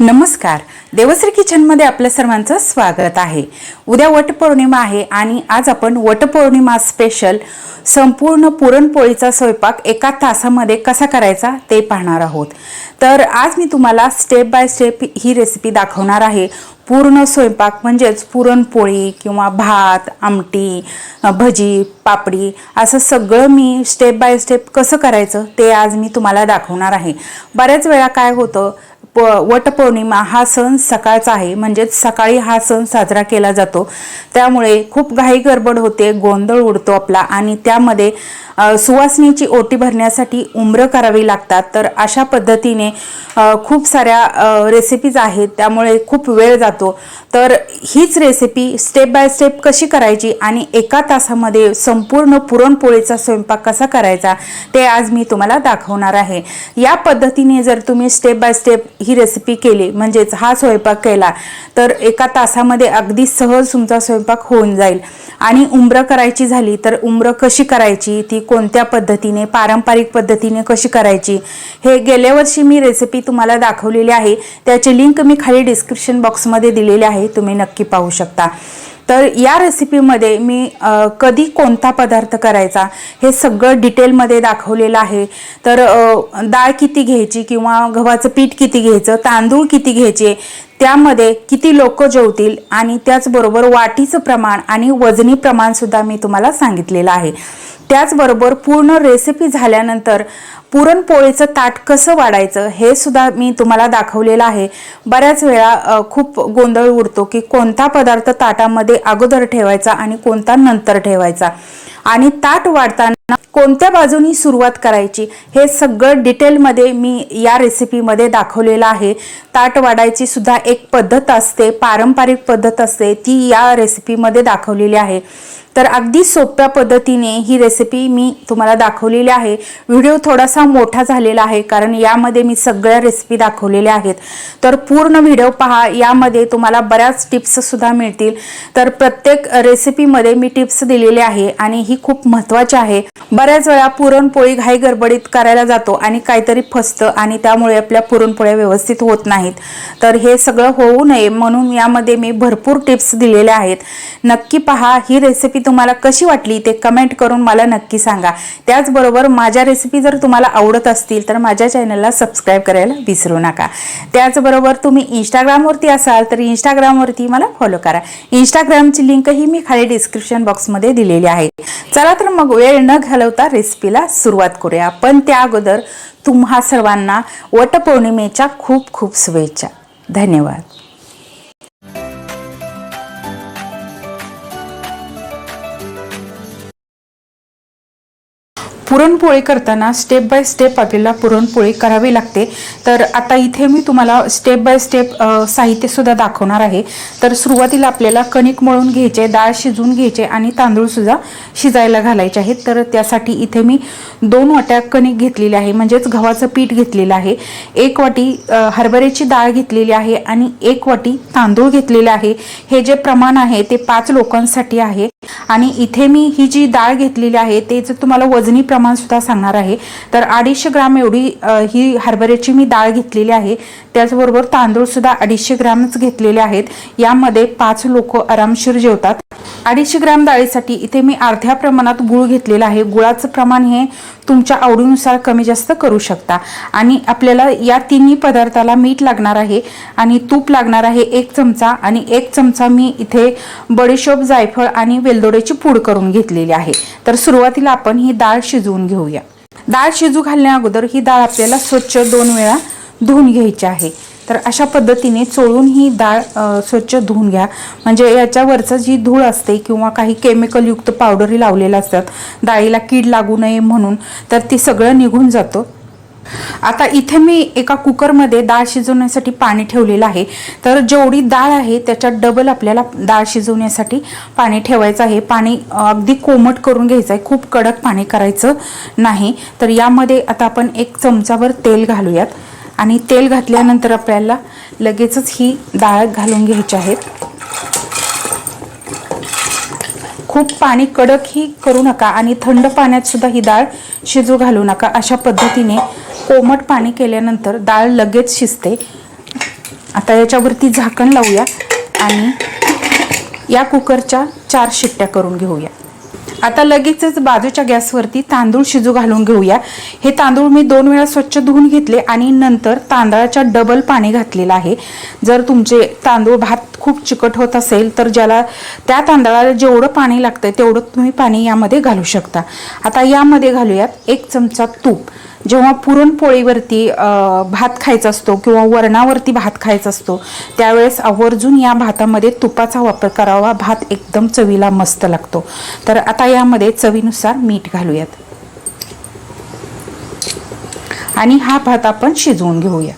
नमस्कार. देवश्री किचनमध्ये आपल्या सर्वांचं स्वागत आहे. उद्या वटपौर्णिमा आहे आणि आज आपण वटपौर्णिमा स्पेशल संपूर्ण पुरणपोळीचा स्वयंपाक एका तासामध्ये कसा करायचा ते पाहणार आहोत. तर आज मी तुम्हाला स्टेप बाय स्टेप ही रेसिपी दाखवणार आहे. पूर्ण स्वयंपाक म्हणजेच पुरणपोळी किंवा भात आमटी भजी पापडी असं सगळं मी स्टेप बाय स्टेप कसं करायचं ते आज मी तुम्हाला दाखवणार आहे. बऱ्याच वेळा काय होतं प वटपौर्णिमा हा सण सकाळचा आहे. म्हणजेच सकाळी हा सण साजरा केला जातो. त्यामुळे खूप घाई गडबड होते गोंधळ उडतो आपला आणि त्यामध्ये सुवासनीची ओटी भरण्यासाठी उमरं करावी लागतात. तर अशा पद्धतीने खूप साऱ्या रेसिपीज आहेत. त्यामुळे खूप वेळ जातो. तर हीच रेसिपी स्टेप बाय स्टेप कशी करायची आणि एका तासामध्ये संपूर्ण पुरणपोळीचा स्वयंपाक कसा करायचा ते आज मी तुम्हाला दाखवणार आहे. या पद्धतीने जर तुम्ही स्टेप बाय स्टेप ही रेसिपी केली म्हणजेच हा स्वयंपाक केला तर एका तासामध्ये अगदी सहज तुमचा स्वयंपाक होऊन जाईल. आणि उमरं करायची झाली तर उमरं कशी करायची? ती कोणत्या पद्धतीने पारंपरिक पद्धतीने कशी करायची? हे गेल्या वर्षी मी रेसिपी तुम्हाला दाखवलेली आहे. त्याची लिंक मी खाली डिस्क्रिप्शन बॉक्समध्ये दिलेली आहे तुम्ही नक्की पाहू शकता. तर या रेसिपीमध्ये मी कधी कोणता पदार्थ करायचा हे सगळं डिटेलमध्ये दाखवलेलं आहे. तर डाळ किती घ्यायची किंवा गव्हाचं पीठ किती घ्यायचं तांदूळ किती घ्यायचे त्यामध्ये किती लोक जेवतील आणि त्याचबरोबर वाटीचं प्रमाण आणि वजनी प्रमाणसुद्धा मी तुम्हाला सांगितलेलं आहे. त्याचबरोबर पूर्ण रेसिपी झाल्यानंतर पुरणपोळीचं ताट कसं वाढायचं हे सुद्धा मी तुम्हाला दाखवलेलं आहे. बऱ्याच वेळा खूप गोंधळ उडतो की कोणता पदार्थ ताटामध्ये अगोदर ठेवायचा आणि कोणता नंतर ठेवायचा. आणि ताट वाढताना कोणत्या बाजूनी सुरुवात करायची हे सगळं डिटेलमध्ये मी या रेसिपीमध्ये दाखवलेलं आहे. ताट वाढायची सुद्धा एक पद्धत असते पारंपरिक पद्धत असते ती या रेसिपीमध्ये दाखवलेली आहे. तर अगदी सोप्या पद्धतीने ही रेसिपी मी तुम्हाला दाखवलेली आहे. व्हिडिओ थोडासा मोठा झालेला आहे कारण यामध्ये मी सगळ्या रेसिपी दाखवलेल्या आहेत. तर पूर्ण व्हिडिओ पहा यामध्ये तुम्हाला बऱ्याच टिप्ससुद्धा मिळतील. तर प्रत्येक रेसिपीमध्ये मी टिप्स दिलेले आहे आणि ही खूप महत्त्वाची आहे. बऱ्याच वेळा पुरणपोळी घाई गडबडीत करायला जातो आणि काहीतरी फसतं आणि त्यामुळे आपल्या पुरणपोळ्या व्यवस्थित होत नाहीत. तर हे सगळं होऊ नये म्हणून यामध्ये मी भरपूर टिप्स दिलेल्या आहेत. नक्की पहा ही रेसिपी तुम्हाला कशी वाटली ते कमेंट करून मला नक्की सांगा. त्याचबरोबर माझ्या रेसिपी जर तुम्हाला आवडत असतील तर माझ्या चॅनलला सबस्क्राईब करायला विसरू नका. त्याचबरोबर तुम्ही इंस्टाग्रामवरती असाल तर इंस्टाग्रामवरती मला फॉलो करा. इंस्टाग्रामची लिंकही मी खाली डिस्क्रिप्शन बॉक्समध्ये दिलेली आहे. चला तर मग वेळ न घालवता रेसिपीला सुरुवात करूया. पण त्या अगोदर तुम्हा सर्वांना वटपौर्णिमेच्या खूप खूप शुभेच्छा. धन्यवाद. पुरणपोळी करताना स्टेप बाय स्टेप आपल्याला पुरणपोळी करावी लागते. तर आता इथे मी तुम्हाला स्टेप बाय स्टेप साहित्यसुद्धा दाखवणार आहे. तर सुरुवातीला आपल्याला कणिक मळून घ्यायचे डाळ शिजवून घ्यायचे आणि तांदूळसुद्धा शिजायला घालायचे आहेत. तर त्यासाठी इथे मी दोन वाट्या कणिक घेतलेली आहे म्हणजेच गव्हाचं पीठ घेतलेलं आहे. एक वाटी हरभऱ्याची डाळ घेतलेली आहे आणि एक वाटी तांदूळ घेतलेले आहे. हे जे प्रमाण आहे ते पाच लोकांसाठी आहे. आणि इथे मी ही जी डाळ घेतलेली आहे ते जर तुम्हाला वजनी प्रमाण सुद्धा सांगणार आहे. तर अडीचशे ग्राम एवढी ही हरभऱ्याची मी डाळ घेतलेली आहे. त्याचबरोबर तांदूळ सुद्धा अडीचशे ग्रामच घेतलेले आहेत. यामध्ये पाच लोक आरामशीर जेवतात. अडीचशे ग्राम डाळीसाठी इथे मी अर्ध्या प्रमाणात गुळ घेतलेला आहे. गुळाचं प्रमाण हे तुमच्या आवडीनुसार कमी जास्त करू शकता. आणि आपल्याला या तिन्ही पदार्थाला मीठ लागणार आहे आणि तूप लागणार आहे एक चमचा आणि एक चमचा मी इथे बडीशोप जायफळ आणि वेलदोड्याची पूड करून घेतलेली आहे. तर सुरुवातीला आपण ही डाळ शिजवून घेऊया. डाळ शिजू घालण्या अगोदर ही डाळ आपल्याला स्वच्छ दोन वेळा धुवून घ्यायची आहे. तर अशा पद्धतीने चोळून ही डाळ स्वच्छ धुवून घ्या. म्हणजे याच्यावरचं जी धूळ असते किंवा काही केमिकलयुक्त पावडरी लावलेल्या असतात डाळीला कीड लागू नये म्हणून तर ती सगळं निघून जातं. आता इथे मी एका कुकरमध्ये डाळ शिजवण्यासाठी पाणी ठेवलेलं आहे. तर जेवढी डाळ आहे त्याच्यात डबल आपल्याला डाळ शिजवण्यासाठी पाणी ठेवायचं आहे. पाणी अगदी कोमट करून घ्यायचं आहे. खूप कडक पाणी करायचं नाही. तर यामध्ये आता आपण एक चमचाभर तेल घालूयात. आणि तेल घातल्यानंतर आपल्याला लगेचच ही डाळ घालून घ्यायची आहेत. खूप पाणी कडक ही करू नका आणि थंड पाण्यात सुद्धा ही डाळ शिजू घालू नका. अशा पद्धतीने कोमट पाणी केल्यानंतर डाळ लगेच शिजते. आता याच्यावरती झाकण लावूया आणि या कुकरच्या चार शिट्ट्या करून घेऊया. आता लगेचच बाजूच्या गॅसवरती तांदूळ शिजू घालून घेऊया. हे तांदूळ मी दोन वेळा स्वच्छ धुवून घेतले आणि नंतर तांदळाच्या डबल पाणी घातलेलं आहे. जर तुमचे तांदूळ भात खूप चिकट होत असेल तर ज्याला त्या तांदळाला जेवढं पाणी लागतं तेवढं तुम्ही पाणी यामध्ये घालू शकता. आता यामध्ये घालूयात एक चमचा तूप. जेव्हा पुरणपोळीवरती भात खायचा असतो किंवा वरणावरती भात खायचा असतो त्यावेळेस आवर्जून या भातामध्ये तुपाचा वापर करावा. भात एकदम चवीला मस्त लागतो. तर आता यामध्ये चवीनुसार मीठ घालूयात. आणि हा भात आपण शिजवून घेऊया.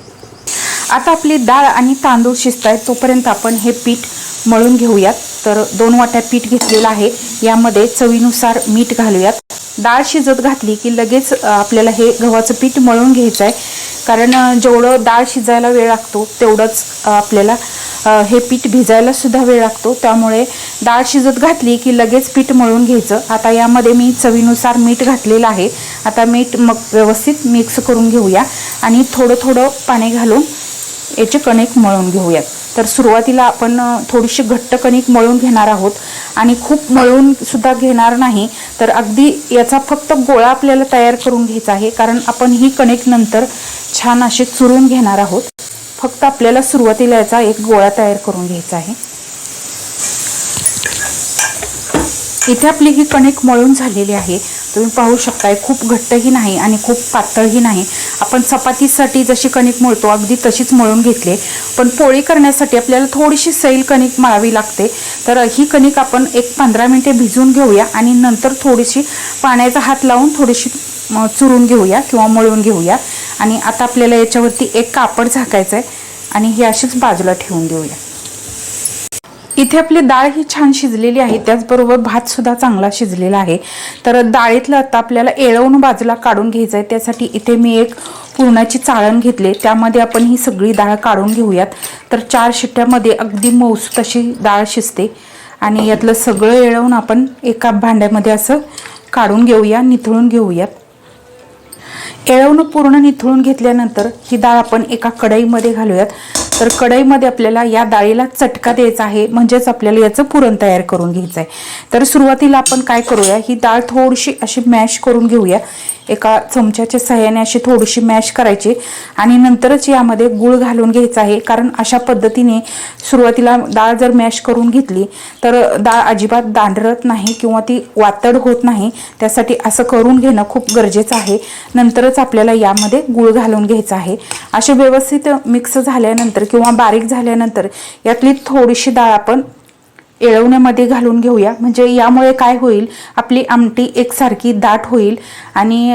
आता आपली डाळ आणि तांदूळ शिजत आहेत तोपर्यंत आपण हे पीठ मळून घेऊयात. तर दोन वाट्या पीठ घेतलेलं आहे. यामध्ये चवीनुसार मीठ घालूयात. डाळ शिजत घातली की लगेच आपल्याला हे गव्हाचं पीठ मळून घ्यायचं आहे. कारण जेवढं डाळ शिजायला वेळ लागतो तेवढंच आपल्याला हे पीठ भिजायला सुद्धा वेळ लागतो. त्यामुळे डाळ शिजत घातली की लगेच पीठ मळून घ्यायचं. आता यामध्ये मी चवीनुसार मीठ घातलेलं आहे. आता मीठ मग व्यवस्थित मिक्स करून घेऊया. आणि थोडं थोडं पाणी घालून याचे कणिक मळून घेऊयात. तर सुरुवातीला आपण थोडीशी घट्ट कणिक मळून घेणार आहोत. आणि खूप मळून सुद्धा घेणार नाही तर अगदी याचा फक्त गोळा आपल्याला तयार करून घ्यायचा आहे कारण आपण ही कणिक नंतर छान अशी चुरून घेणार आहोत. फक्त आपल्याला सुरुवातीला याचा एक गोळा तयार करून घ्यायचा आहे. इथे आपली ही कणिक मळून झालेली आहे. तुम्ही पाहू शकताय खूप घट्टही नाही आणि खूप पातळही नाही. आपण चपातीसाठी जशी कणिक मळतो अगदी तशीच मळून घेतली. पण पोळी करण्यासाठी आपल्याला थोडीशी सैल कणिक मळावी लागते. तर ही कणिक आपण एक पंधरा मिनिटे भिजून घेऊया आणि नंतर थोडीशी पाण्याचा हात लावून थोडीशी चुरून घेऊया किंवा मळून घेऊया. आणि आता आपल्याला याच्यावरती एक कापड झाकायचं आहे आणि ही अशीच बाजूला ठेवून देऊया. इथे आपली डाळ ही छान शिजलेली आहे त्याचबरोबर भात सुद्धा चांगला शिजलेला आहे. तर डाळीतलं आता आपल्याला एळवून बाजूला काढून घ्यायचं आहे त्यासाठी इथे मी एक पुरणाची चाळण घेतले. त्यामध्ये आपण ही सगळी डाळ काढून घेऊयात. तर चार शिट्ट्यामध्ये अगदी मौस तशी डाळ शिजते. आणि यातलं सगळं एळवून आपण एका भांड्यामध्ये असं काढून घेऊया निथळून घेऊयात. एळवणं पूर्ण निथळून घेतल्यानंतर ही डाळ आपण एका कढईमध्ये घालूयात. तर कढईमध्ये आपल्याला या डाळीला चटका द्यायचा आहे. म्हणजेच आपल्याला याचं पुरण तयार करून घ्यायचं आहे तर सुरुवातीला आपण काय करूया? ही डाळ थोडीशी अशी मॅश करून घेऊया. एका चमच्याच्या सहाय्याने अशी थोडीशी मॅश करायची. आणि नंतरच यामध्ये गुळ घालून घ्यायचा आहे. कारण अशा पद्धतीने सुरुवातीला डाळ जर मॅश करून घेतली तर डाळ अजिबात दांडरत नाही किंवा ती वातड होत नाही. त्यासाठी असं करून घेणं खूप गरजेचं आहे. नंतरच आपल्याला यामध्ये गुळ घालून घ्यायचा आहे. असे व्यवस्थित मिक्स झाल्यानंतर किंवा बारीक झाल्यानंतर यातली थोडीशी डाळ आपण येळवण्यामध्ये घालून घेऊया. म्हणजे यामुळे काय होईल? आपली आमटी एकसारखी दाट होईल आणि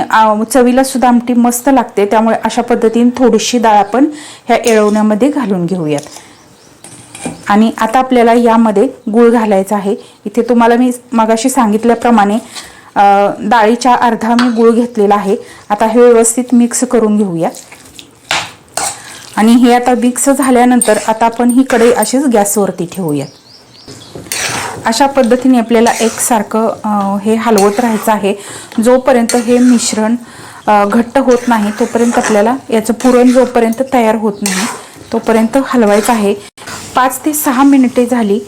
चवीला सुद्धा आमटी मस्त लागते. त्यामुळे अशा पद्धतीने थोडीशी डाळ आपण ह्या येळवण्यामध्ये घालून घेऊयात. आणि आता आपल्याला यामध्ये गूळ घालायचा आहे. इथे तुम्हाला मी मगाशी सांगितल्याप्रमाणे डाळीच्या अर्धा मी गूळ घेतलेला आहे. आता हे व्यवस्थित मिक्स करून घेऊया. आणि हे आता मिक्स झाल्यानंतर आता आपण ही कढई अशीच गॅसवरती ठेवूयात अशा पद्धतीने आपल्याला एकसारखं हे हलवत राहायचं आहे. जोपर्यंत हे मिश्रण घट्ट होत नाही तोपर्यंत आपल्याला याचं पुरण जोपर्यंत तयार होत नाही तोपर्यंत हलवायचं आहे. पाच ते सहा मिनिटे झाली.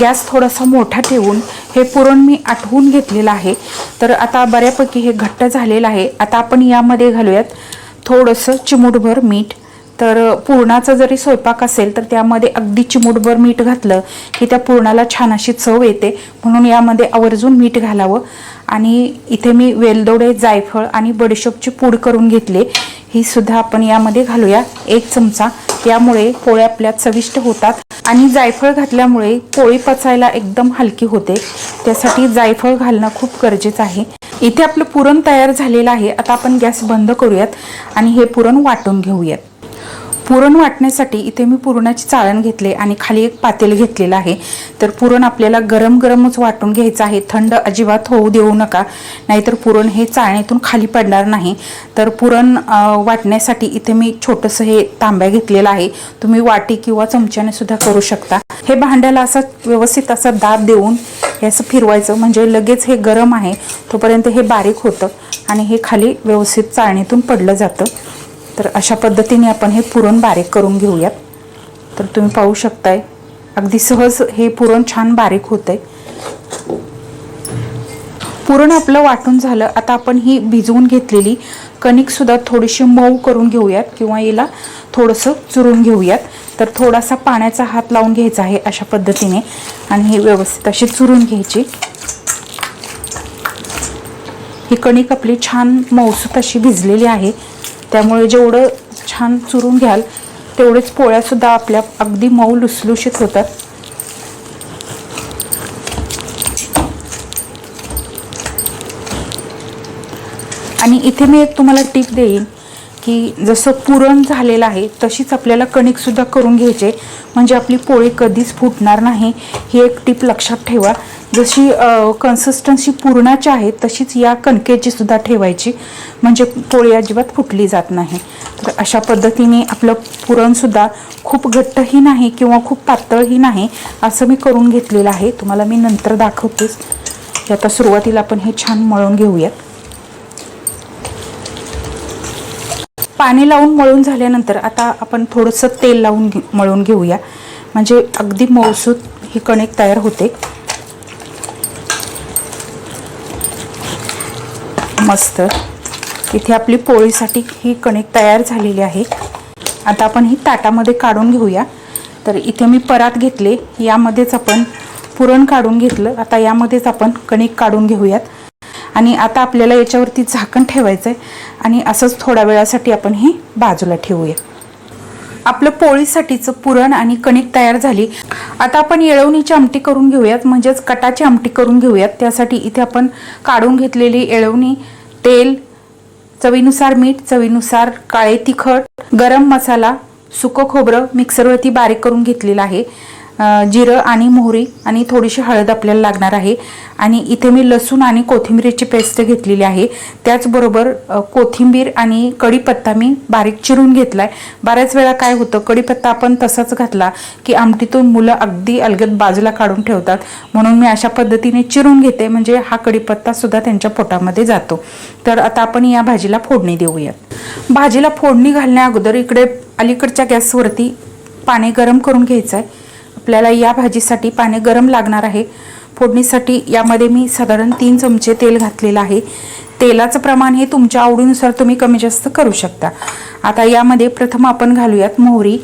गॅस थोडासा मोठा ठेवून हे पुरण मी आठवून घेतलेलं आहे. तर आता बऱ्यापैकी हे घट्ट झालेलं आहे. आता आपण यामध्ये घालूयात थोडंसं चिमूटभर मीठ. तर पुरणाचा जरी स्वयंपाक असेल तर त्यामध्ये अगदी चिमूटभर मीठ घातलं की त्या पुरणाला छान अशी चव येते. म्हणून यामध्ये आवर्जून मीठ घालावं. आणि इथे मी वेलदोडे जायफळ आणि बडीशोपची पूड करून घेतले. ही सुद्धा आपण यामध्ये घालूया. एक चमचा. यामुळे पोळ्या आपल्या चविष्ट होतात. आणि जायफळ घातल्यामुळे पोळी पचायला एकदम हलकी होते. त्यासाठी जायफळ घालणं खूप गरजेचं आहे. इथे आपलं पुरण तयार झालेलं आहे. आता आपण गॅस बंद करूयात आणि हे पुरण वाटून घेऊयात. पुरण वाटण्यासाठी इथे मी पुरणाची चाळण घेतले आणि खाली एक पातेल घेतलेलं आहे. तर पुरण आपल्याला गरम गरमच वाटून घ्यायचं आहे. थंड अजिबात होऊ देऊ नका. नाहीतर पुरण हे चाळणीतून खाली पडणार नाही. तर पुरण वाटण्यासाठी इथे मी छोटंसं हे तांब्या घेतलेलं आहे. तुम्ही वाटी किंवा चमच्याने सुद्धा करू शकता. हे भांड्याला असं व्यवस्थित असं दाब देऊन हे असं फिरवायचं. म्हणजे लगेच हे गरम आहे तोपर्यंत हे बारीक होतं आणि हे खाली व्यवस्थित चाळणीतून पडलं जातं. तर अशा पद्धतीने आपण हे पुरण बारीक करून घेऊयात. तर तुम्ही पाहू शकताय अगदी सहज हे पुरण छान बारीक होतंय. पुरण आपलं वाटून झालं आता आपण ही भिजवून घेतलेली कणिक सुद्धा थोडीशी मऊ करून घेऊयात किंवा याला थोडंसं चुरून घेऊयात. तर थोडासा पाण्याचा हात लावून घ्यायचा आहे अशा पद्धतीने आणि हे व्यवस्थित अशी चुरून घ्यायची. ही कणिक आपली छान मऊसूत अशी भिजलेली आहे. त्यामुळे जेवढं छान चुरून घ्याल तेवढेच पोळ्यासुद्धा आपल्या अगदी मऊ लुसलुशीत होतात. आणि इथे मी एक तुम्हाला टीप देईन की जसं पुरण झालेलं आहे तशीच आपल्याला कणिकसुद्धा करून घ्यायचे. म्हणजे आपली पोळी कधीच फुटणार नाही ही एक टीप लक्षात ठेवा. जशी कन्सिस्टन्सी पुरणाची आहे तशीच या कणकेची सुद्धा ठेवायची. म्हणजे पोळी अजिबात फुटली जात नाही. तर अशा पद्धतीने आपलं पुरणसुद्धा खूप घट्टही नाही किंवा खूप पातळही नाही असं मी करून घेतलेलं आहे. तुम्हाला मी नंतर दाखवतेच आता सुरुवातीला आपण हे छान मळून घेऊयात. पाणी लावून मळून झाल्यानंतर आता आपण थोडंसं तेल लावून घे मळून घेऊया. म्हणजे अगदी मौसूत ही कणिक तयार होते. मस्त. इथे आपली पोळीसाठी ही कणिक तयार झालेली आहे. आता आपण ही ताटामध्ये काढून घेऊया. तर इथे मी परात घेतले. यामध्येच आपण पुरण काढून घेतलं. आता यामध्येच आपण कणिक काढून घेऊयात. आणि आता आपल्याला याच्यावरती झाकण ठेवायचं आहे आणि असंच थोड्या वेळासाठी आपण हे बाजूला ठेवूया. आपलं पोळीसाठीचं पुरण आणि कणिक तयार झाली. आता आपण येळवणीची आमटी करून घेऊयात. म्हणजेच कटाची आमटी करून घेऊयात. त्यासाठी इथे आपण काढून घेतलेली येळवणी तेल चवीनुसार मीठ चवीनुसार काळे तिखट गरम मसाला सुकं खोबरं मिक्सरवरती बारीक करून घेतलेलं आहे. जिरं आणि मोहरी आणि थोडीशी हळद आपल्याला लागणार आहे. आणि इथे मी लसूण आणि कोथिंबीरीची पेस्ट घेतलेली आहे. त्याचबरोबर कोथिंबीर आणि कढीपत्ता मी बारीक चिरून घेतला आहे बऱ्याच वेळा काय होतं कढीपत्ता आपण तसाच घातला की आमटीतून मुलं अगदी अलगद बाजूला काढून ठेवतात. म्हणून मी अशा पद्धतीने चिरून घेते म्हणजे हा कढीपत्तासुद्धा त्यांच्या पोटामध्ये जातो. तर आता आपण या भाजीला फोडणी देऊयात. भाजीला फोडणी घालण्या अगोदर इकडे अलीकडच्या गॅसवरती पाणी गरम करून घ्यायचं आहे आपल्याला या भाजीसाठी पाणी गरम लागणार आहे. फोडणीसाठी यामध्ये मी साधारण तीन चमचे तेल घातलेलं आहे. तेलाचं प्रमाण हे तुमच्या आवडीनुसार तुम्ही कमी जास्त करू शकता. आता यामध्ये प्रथम आपण घालूयात मोहरी.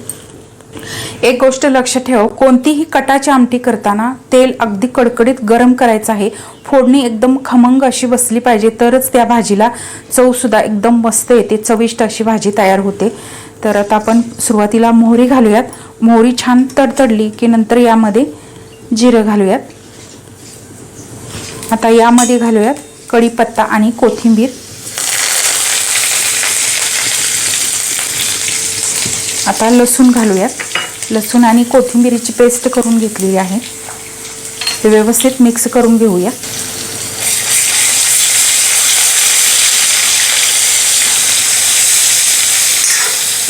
एक गोष्ट लक्ष ठेव कोणतीही कटाची आमटी करताना तेल अगदी कडकडीत गरम करायचं आहे. फोडणी एकदम खमंग अशी बसली पाहिजे तरच त्या भाजीला चवसुद्धा एकदम मस्त येते चविष्ट अशी भाजी तयार होते. तर आता आपण सुरुवातीला मोहरी घालूयात. मोहरी छान तडतडली की नंतर यामध्ये जिरं घालूयात. आता यामध्ये घालूयात कढीपत्ता आणि कोथिंबीर. आता लसूण घालूयात. लसूण आणि कोथिंबीरीची पेस्ट करून घेतलेली आहे. ते व्यवस्थित मिक्स करून घेऊया.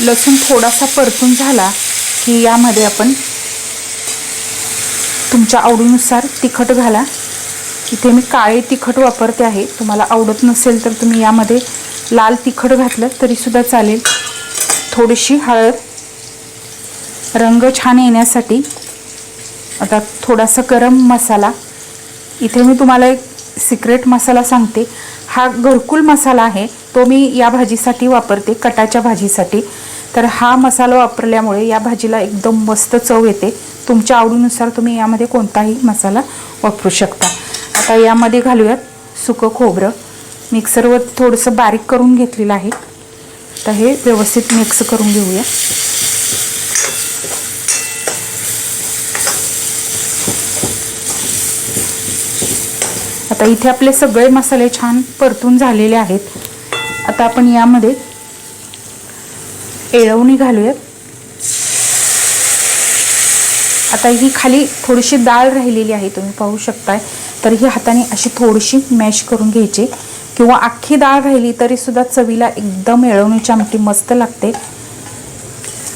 लसूण थोडासा परतून झाला की यामध्ये आपण तुमच्या आवडीनुसार तिखट घाला. इथे मी काळे तिखट वापरते आहे. तुम्हाला आवडत नसेल तर तुम्ही यामध्ये लाल तिखट घातलं तरीसुद्धा चालेल. थोडीशी हळद. रंग छान येण्यासाठी आता थोडासा गरम मसाला. इथे मी तुम्हाला एक सिक्रेट मसाला सांगते. हा घरकुल मसाला आहे तो मी या भाजीसाठी वापरते कटाच्या भाजीसाठी. तर हा मसाला वापरल्यामुळे या भाजीला एकदम मस्त चव येते. तुमच्या आवडीनुसार तुम्ही यामध्ये कोणताही मसाला वापरू शकता. आता यामध्ये घालूयात सुकं खोबरं. मिक्सरवर थोडंसं बारीक करून घेतलेलं आहे. तर हे व्यवस्थित मिक्स करून घेऊया. आता इथे आपले सगळे मसाले छान परतून झालेले आहेत. आता आपण यामध्ये एळवणी घालूयात. आता ही खाली थोडीशी डाळ राहिलेली आहे तुम्ही पाहू शकताय. तर ही हाताने अशी थोडीशी मॅश करून घ्यायची. किंवा अख्खी डाळ राहिली तरी सुद्धा चवीला एकदम एळवणीची आमटी मस्त लागते.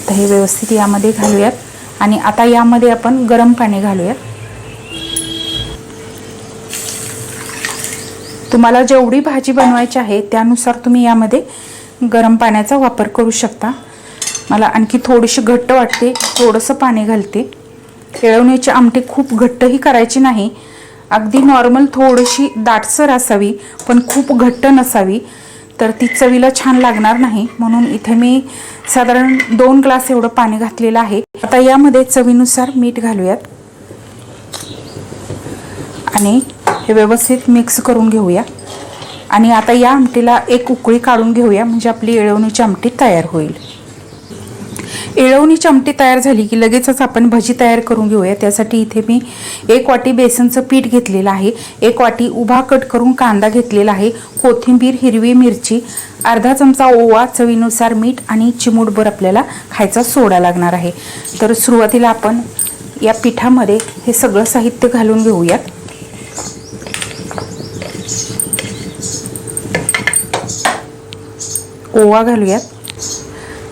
तर हे व्यवस्थित यामध्ये घालूयात. आणि आता यामध्ये आपण गरम पाणी घालूयात. तुम्हाला जेवढी भाजी बनवायची आहे त्यानुसार तुम्ही यामध्ये गरम पाण्याचा वापर करू शकता. मला आणखी थोडीशी घट्ट वाटते थोडंसं पाणी घालते. केळवण्याची आमटी खूप घट्टही करायची नाही. अगदी नॉर्मल थोडीशी दाटसर असावी पण खूप घट्ट नसावी. तर ती चवीला छान लागणार नाही. म्हणून इथे मी साधारण दोन ग्लास एवढं पाणी घातलेलं आहे. आता यामध्ये चवीनुसार मीठ घालूयात. आणि हे व्यवस्थित मिक्स करून घेऊया. आणि आता या आमटीला एक उकळी काढून घेऊया म्हणजे आपली येळवणीची आमटी तयार होईल. येळवणीची आमटी तयार झाली की लगेचच आपण भजी तयार करून घेऊया. त्यासाठी इथे मी एक वाटी बेसनचं पीठ घेतलेलं आहे. एक वाटी उभा कट करून कांदा घेतलेला आहे. कोथिंबीर हिरवी मिरची अर्धा चमचा ओवा चवीनुसार मीठ आणि चिमूटभर आपल्याला खायचा सोडा लागणार आहे. तर सुरुवातीला आपण या पिठामध्ये हे सगळं साहित्य घालून घेऊयात. ओवा घालूयात.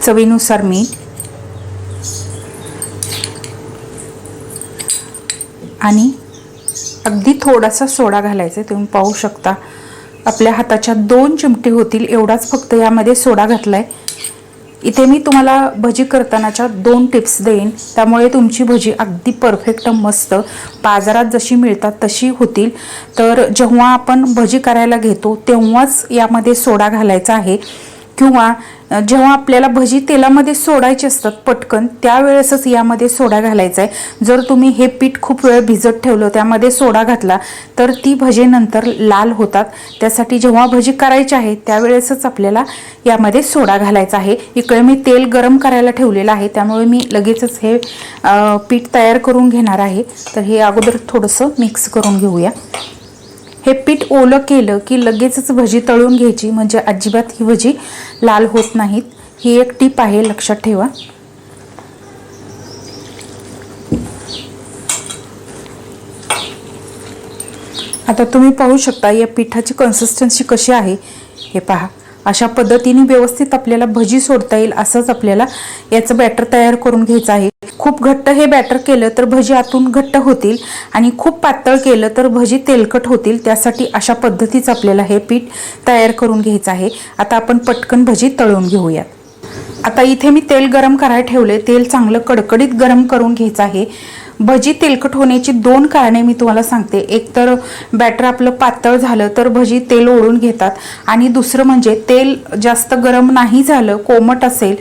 चवीनुसार मीठ. आणि अगदी थोडासा सोडा घालायचा आहे तुम्ही पाहू शकता. आपल्या हाताच्या दोन चिमटे होतील एवढाच फक्त यामध्ये सोडा घातला आहे इथे मी तुम्हाला भजी करतानाच्या दोन टिप्स देईन. त्यामुळे तुमची भजी अगदी परफेक्ट मस्त. बाजारात जशी मिळतात तशी होतील. तर जेव्हा आपण भजी करायला घेतो तेव्हाच यामध्ये सोडा घालायचा आहे. किंवा जेव्हा आपल्याला भजी तेलामध्ये सोडायची असतात पटकन त्यावेळेसच यामध्ये सोडा घालायचा आहे. जर तुम्ही हे पीठ खूप वेळ भिजत ठेवलं त्यामध्ये सोडा घातला तर ती भजेनंतर लाल होतात. त्यासाठी जेव्हा भजी करायची आहे त्यावेळेसच आपल्याला यामध्ये सोडा घालायचा आहे. इकडे मी तेल गरम करायला ठेवलेलं आहे त्यामुळे मी लगेचच हे पीठ तयार करून घेणार आहे. तर हे अगोदर थोडंसं मिक्स करून घेऊया. हे पीठ ओलं केलं की लगेचच भजी तळून घ्यायची. म्हणजे अजिबात ही भजी लाल होत नाहीत. ही एक टीप आहे लक्षात ठेवा. आता तुम्ही पाहू शकता या पिठाची कन्सिस्टन्सी कशी आहे. हे पहा. अशा पद्धतीने व्यवस्थित आपल्याला भजी सोडता येईल असंच आपल्याला याचं बॅटर तयार करून घ्यायचं आहे. खूप घट्ट हे बॅटर केलं तर भजी आतून घट्ट होतील आणि खूप पातळ केलं तर भजी तेलकट होतील. त्यासाठी अशा पद्धतीचं आपल्याला हे पीठ तयार करून घ्यायचं आहे. आता आपण पटकन भजी तळून घेऊयात. आता इथे मी तेल गरम करायला ठेवले तेल चांगलं कडकडीत गरम करून घ्यायचं आहे. भजी तेलकट होण्याची दोन कारणे मी तुम्हाला सांगते. एक तर बॅटर आपलं पातळ झालं तर भजी तेल ओढून घेतात. आणि दुसरं म्हणजे तेल जास्त गरम नाही झालं कोमट असेल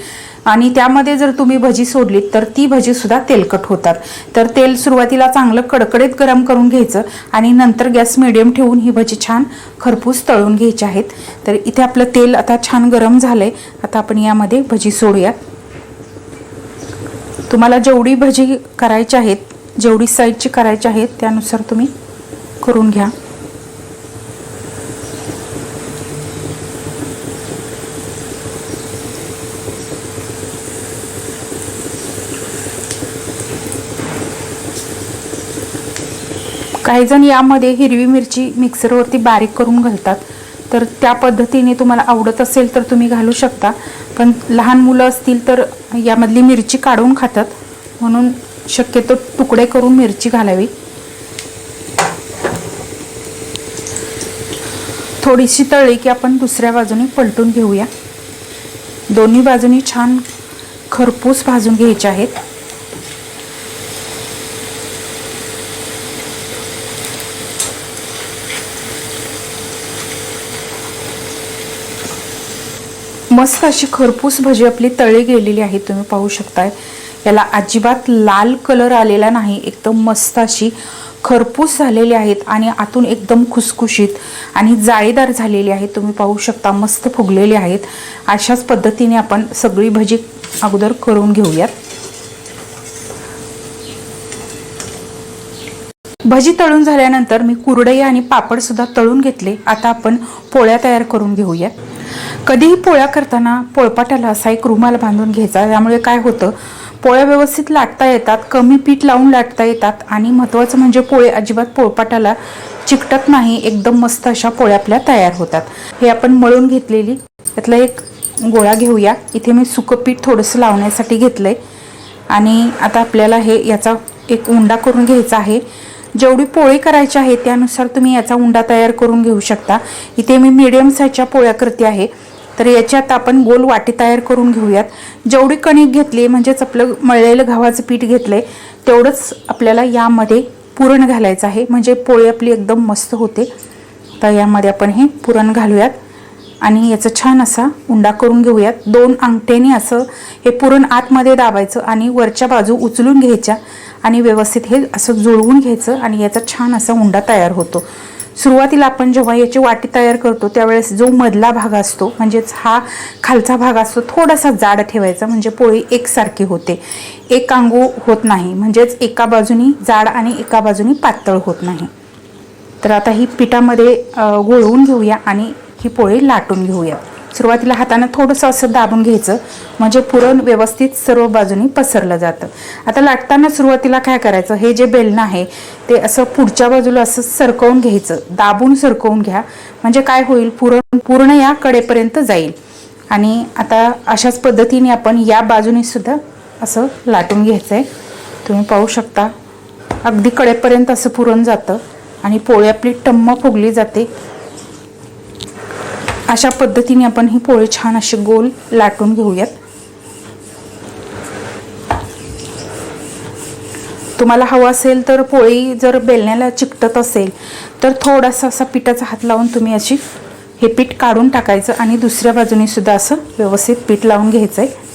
आणि त्यामध्ये जर तुम्ही भजी सोडलीत तर ती भजीसुद्धा तेलकट होतात. तर तेल सुरुवातीला चांगलं कडकडीत गरम करून घ्यायचं आणि नंतर गॅस मिडियम ठेवून ही भजी छान खरपूस तळून घ्यायची आहेत. तर इथे आपलं तेल आता छान गरम झालं आहे आता आपण यामध्ये भजी सोडूयात. तुम्हाला जेवढी भजी करायची आहेत जेवढी साईजची करायची आहेत त्यानुसार तुम्ही करून घ्या. काही जण यामध्ये हिरवी मिरची मिक्सरवरती बारीक करून घालतात. तर त्या पद्धतीने तुम्हाला आवडत असेल तर तुम्ही घालू शकता. पण लहान मुलं असतील तर यामधली मिरची काढून खातात. म्हणून शक्यतो तुकडे करून मिरची घालावी. थोडीशी तळली की आपण दुसऱ्या बाजूने पलटून घेऊया. दोन्ही बाजूनी छान खरपूस भाजून घ्यायचे आहेत. मस्त अशी खरपूस भजी आपली तळी गेलेली आहे तुम्ही पाहू शकताय. याला अजिबात लाल कलर आलेला नाही एकदम मस्त अशी खरपूस झालेली आहेत आणि आतून एकदम खुसखुशीत आणि जाळीदार झालेली आहेत तुम्ही पाहू शकता मस्त फुगलेली आहेत. अशाच पद्धतीने आपण सगळी भजी अगोदर करून घेऊयात. भजी तळून झाल्यानंतर मी कुरडई आणि पापड सुद्धा तळून घेतले. आता आपण पोळ्या तयार करून घेऊयात. कधीही पोळ्या करताना पोळपाटाला असा एक रुमाल बांधून घ्यायचा. त्यामुळे काय होतं पोळ्या व्यवस्थित लाटता येतात कमी पीठ लावून लाटता येतात आणि महत्त्वाचं म्हणजे पोळे अजिबात पोळपाटाला चिकटत नाही एकदम मस्त अशा पोळ्या आपल्या तयार होतात. हे आपण मळून घेतलेली त्यातला एक गोळा घेऊया. इथे मी सुकं पीठ थोडंसं लावण्यासाठी घेतलंय. आणि आता आपल्याला हे याचा एक उंडा करून घ्यायचा आहे. जेवढी पोळी करायची आहे त्यानुसार तुम्ही याचा उंडा तयार करून घेऊ शकता. इथे मी मिडियम साईजच्या पोळ्या करते आहे. तर याच्यात आपण गोल वाटी तयार करून घेऊयात. जेवढी कणिक घेतली म्हणजेच आपलं मळलेलं गव्हाचं पीठ घेतलंय तेवढंच आपल्याला यामध्ये पुरण घालायचं आहे. म्हणजे पोळी आपली एकदम मस्त होते. तर यामध्ये आपण हे पुरण घालूयात. आणि याचा छान असा उंडा करून घेऊयात. दोन अंगठ्याने असं हे पुरण आतमध्ये दाबायचं आणि वरच्या बाजू उचलून घ्यायच्या आणि व्यवस्थित हे असं जुळवून घ्यायचं आणि याचा छान असा उंडा तयार होतो. सुरुवातीला आपण जेव्हा याची वाटी तयार करतो त्यावेळेस जो मधला भाग असतो म्हणजेच हा खालचा भाग असतो थोडासा जाड ठेवायचा म्हणजे पोळी एकसारखी होते. एक कांगू होत नाही म्हणजेच एका बाजूनी जाड आणि एका बाजूनी पातळ होत नाही. तर आता ही पिठामध्ये गोळवून घेऊया आणि ही पोळी लाटून घेऊया सुरुवातीला हातानं थोडंसं असं दाबून घ्यायचं. म्हणजे पुरण व्यवस्थित सर्व बाजूनी पसरलं जातं. आता लाटताना सुरुवातीला काय करायचं? हे जे बेलणं आहे ते असं पुढच्या बाजूला असं सरकवून घ्यायचं. दाबून सरकवून घ्या. म्हणजे काय होईल? पुरण पूर्ण या कडेपर्यंत जाईल. आणि आता अशाच पद्धतीने आपण या बाजूने सुद्धा असं लाटून घ्यायचं आहे तुम्ही पाहू शकता. अगदी कडेपर्यंत असं पुरण जातं आणि पोळी आपली टम्म फुगली जाते. अशा पद्धतीने आपण ही पोळी छान अशी गोल लाटून घेऊयात. तुम्हाला हवं असेल तर पोळी जर बेलण्याला चिकटत असेल तर थोडासा असा पिठाचा हात लावून तुम्ही अशी हे पीठ काढून टाकायचं आणि दुसऱ्या बाजूने सुद्धा असं व्यवस्थित पीठ लावून घ्यायचं आहे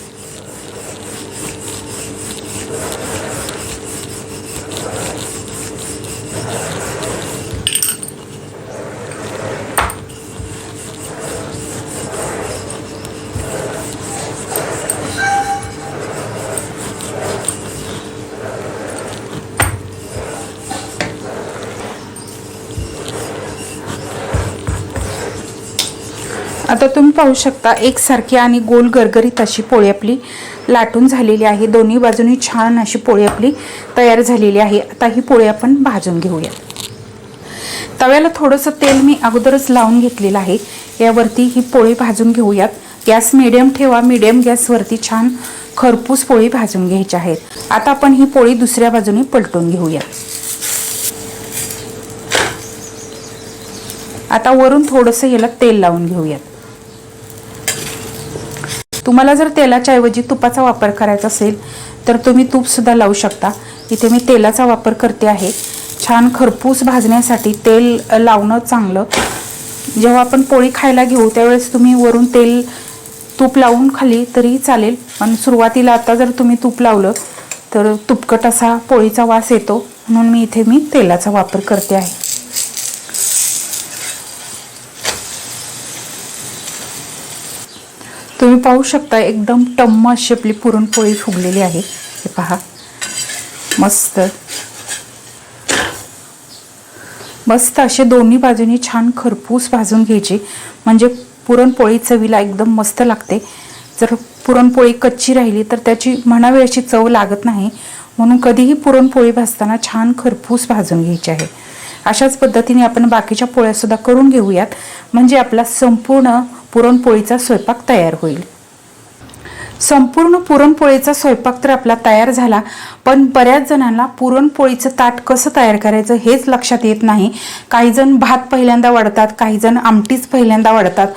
पाहू शकता एकसारखी आणि गोल गरगरीत अशी पोळी आपली लाटून झालेली आहे. दोन्ही बाजूनी छान अशी पोळी आपली तयार झालेली आहे. आता ही पोळी आपण भाजून घेऊया तव्याला थोडंसं तेल मी अगोदरच लावून घेतलेलं आहे. यावरती ही पोळी भाजून घेऊयात. गॅस मिडियम ठेवा. मिडियम गॅसवरती छान खरपूस पोळी भाजून घ्यायची आहेत आता आपण ही पोळी दुसऱ्या बाजूने पलटून घेऊया आता वरून थोडंसं याला तेल लावून घेऊयात. तुम्हाला जर तेलाच्या ऐवजी तुपाचा वापर करायचा असेल तर तुम्ही तूपसुद्धा लावू शकता. इथे मी तेलाचा वापर करते आहे. छान खरपूस भाजण्यासाठी तेल लावणं चांगलं. जेव्हा आपण पोळी खायला घेऊ त्यावेळेस तुम्ही वरून तेल तूप लावून खाली तरी चालेल. पण सुरुवातीला आता जर तुम्ही तूप लावलं तर तुपकट असा पोळीचा वास येतो. म्हणून मी इथे मी तेलाचा वापर करते आहे. पाहू शकता एकदम टम्म अशी आपली पुरणपोळी फुगलेली आहे. हे पहा. मस्त. मस्त असे दोन्ही बाजूनी छान खरपूस भाजून घ्यायची. म्हणजे पुरणपोळी चवीला एकदम मस्त लागते. जर पुरणपोळी कच्ची राहिली तर त्याची म्हणावी अशी चव लागत नाही. म्हणून कधीही पुरणपोळी भाजताना छान खरपूस भाजून घ्यायची आहे. अशाच पद्धतीने आपण बाकीच्या पोळ्यासुद्धा करून घेऊयात. म्हणजे आपला संपूर्ण पुरणपोळीचा स्वयंपाक तयार होईल. संपूर्ण पुरणपोळीचा स्वयंपाक तर आपला तयार झाला पण बऱ्याच जणांना पुरणपोळीचं ताट कसं तयार करायचं हेच लक्षात येत नाही. काही जण भात पहिल्यांदा वाढतात काही जण आमटीच पहिल्यांदा वाढतात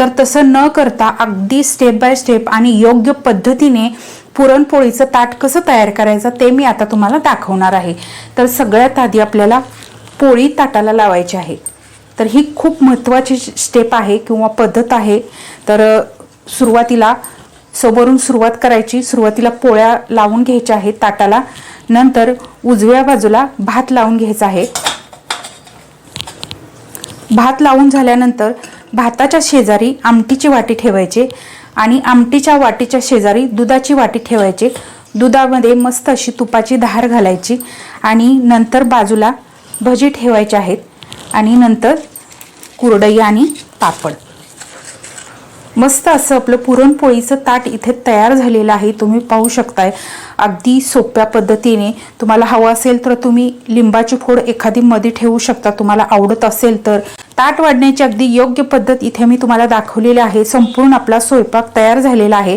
तर तसं न करता अगदी स्टेप बाय स्टेप आणि योग्य पद्धतीने पुरणपोळीचं ताट कसं तयार करायचं ते मी आता तुम्हाला दाखवणार आहे. तर सगळ्यात आधी आपल्याला पोळी ताटाला लावायची आहे. तर ही खूप महत्त्वाची स्टेप आहे किंवा पद्धत आहे. तर सुरुवातीला समोरून सुरुवात करायची. सुरुवातीला पोळ्या लावून घ्यायच्या आहेत ताटाला. नंतर उजव्या बाजूला भात लावून घ्यायचा आहे. भात लावून झाल्यानंतर भाताच्या शेजारी आमटीची वाटी ठेवायची आणि आमटीच्या वाटीच्या शेजारी दुधाची वाटी ठेवायची. दुधामध्ये मस्त अशी तुपाची धार घालायची आणि नंतर बाजूला भजी ठेवायचे आहेत आणि नंतर कुरडई आणि पापड. मस्त असं आपलं पुरणपोळीचं ताट इथे तयार झालेलं आहे. तुम्ही पाहू शकताय. अगदी सोप्या पद्धतीने तुम्हाला हवं असेल तर तुम्ही लिंबाची फोड एखादी मध्ये ठेवू शकता. तुम्हाला आवडत असेल तर. ताट वाढण्याची अगदी योग्य पद्धत इथे मी तुम्हाला दाखवलेली आहे. संपूर्ण आपला स्वयंपाक तयार झालेला आहे.